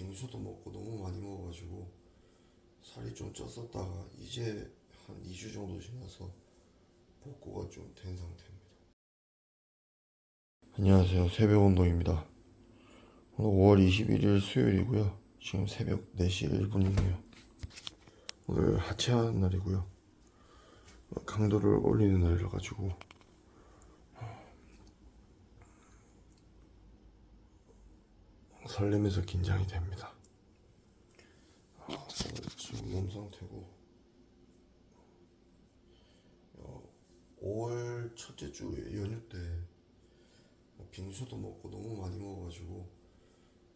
빙수도 먹고 너무 많이 먹어가지고 살이 좀 쪘었다가 이제 한 2주 정도 지나서 복구가 좀 된 상태입니다. 안녕하세요. 새벽 운동입니다. 오늘 5월 21일 수요일이고요. 지금 새벽 4시 1분이네요. 오늘 하체하는 날이고요. 강도를 올리는 날이라 가지고 설레면서 긴장이 됩니다. 아, 오늘 지금 몸 상태고 어, 5월 첫째 주 연휴 때 빙수도 먹고 너무 많이 먹어가지고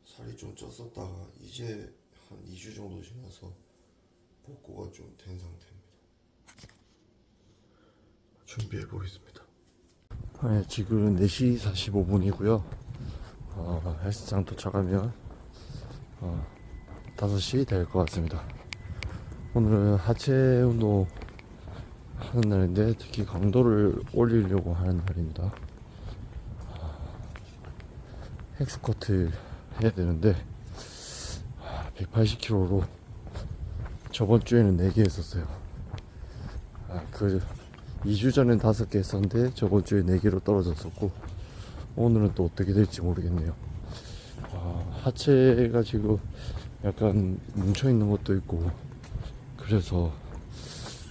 살이 좀 쪘었다가 이제 한 2주 정도 지나서 복구가 좀 된 상태입니다. 준비해 보겠습니다. 네, 지금은 4시 45분이고요. 어, 헬스장 도착하면 어, 5시 될 것 같습니다. 오늘은 하체 운동 하는 날인데 특히 강도를 올리려고 하는 날입니다. 아, 헥스쿼트 해야 되는데 180kg로 저번 주에는 4개 했었어요. 아, 그 2주 전엔 5개 했었는데 저번 주에 4개로 떨어졌었고 오늘은 또 어떻게 될지 모르겠네요. 아, 하체가 지금 약간 뭉쳐 있는 것도 있고 그래서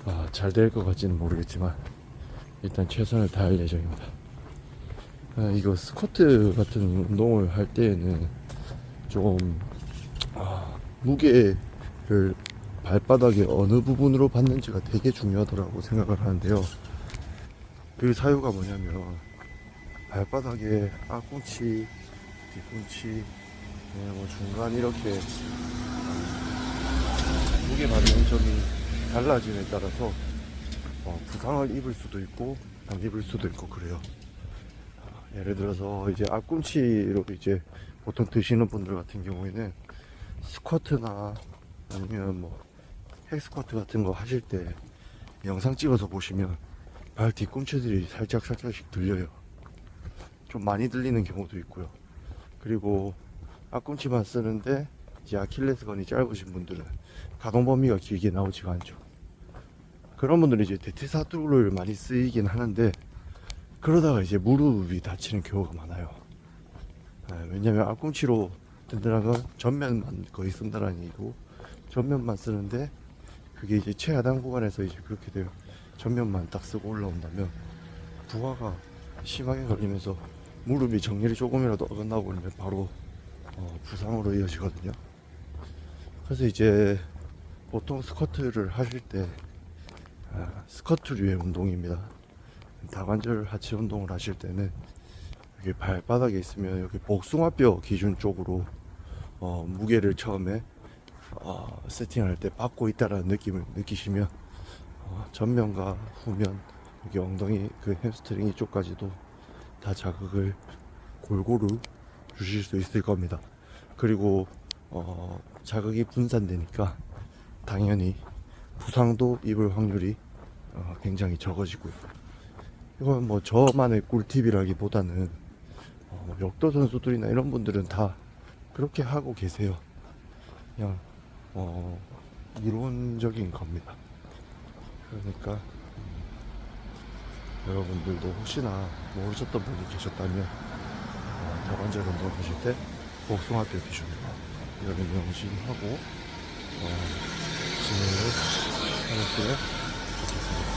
아, 잘 될 것 같지는 모르겠지만 일단 최선을 다할 예정입니다. 아, 이거 스쿼트 같은 운동을 할 때에는 좀 아, 무게를 발바닥의 어느 부분으로 받는지가 되게 중요하더라고 생각을 하는데요. 그 사유가 뭐냐면 발바닥에 앞꿈치, 뒤꿈치, 네, 뭐 중간 이렇게 무게 받는 점이 달라짐에 따라서 어, 부상을 입을 수도 있고 안 입을 수도 있고 그래요. 아, 예를 들어서 이제 앞꿈치로 이제 보통 드시는 분들 같은 경우에는 스쿼트나 아니면 뭐 헬스쿼트 같은 거 하실 때 영상 찍어서 보시면 발 뒤꿈치들이 살짝 살짝씩 들려요. 좀 많이 들리는 경우도 있고요. 그리고 앞꿈치만 쓰는데 이제 아킬레스건이 짧으신 분들은 가동 범위가 길게 나오지가 않죠. 그런 분들은 이제 대퇴사두를 많이 쓰이긴 하는데 그러다가 이제 무릎이 다치는 경우가 많아요. 아, 왜냐면 앞꿈치로 든든한 건 전면만 거의 쓴다는 얘기고 전면만 쓰는데 그게 이제 최하단 구간에서 이제 그렇게 돼요. 전면만 딱 쓰고 올라온다면 부하가 심하게 걸리면서 무릎이 정렬이 조금이라도 어긋나고 그러면 바로 어, 부상으로 이어지거든요. 그래서 이제 보통 스쿼트를 하실 때 아, 스쿼트류의 운동입니다. 다관절 하체 운동을 하실 때는 여기 발바닥에 있으면 여기 복숭아뼈 기준 쪽으로 어, 무게를 처음에 어, 세팅할 때 받고 있다라는 느낌을 느끼시면 어, 전면과 후면 여기 엉덩이 그 햄스트링 이쪽까지도 다 자극을 골고루 주실 수 있을 겁니다. 그리고 어, 자극이 분산되니까 당연히 부상도 입을 확률이 어, 굉장히 적어지고요. 이건 뭐 저만의 꿀팁이라기보다는 어, 뭐 역도 선수들이나 이런 분들은 다 그렇게 하고 계세요. 그냥 어, 이론적인 겁니다. 그러니까 음, 여러분들도 혹시나 모르셨던 분이 계셨다면 어, 다관절 운동 하실 때 복숭아뼈 기준으로 이렇게 명심하고 어, 진행을 하셨으면 좋겠습니다.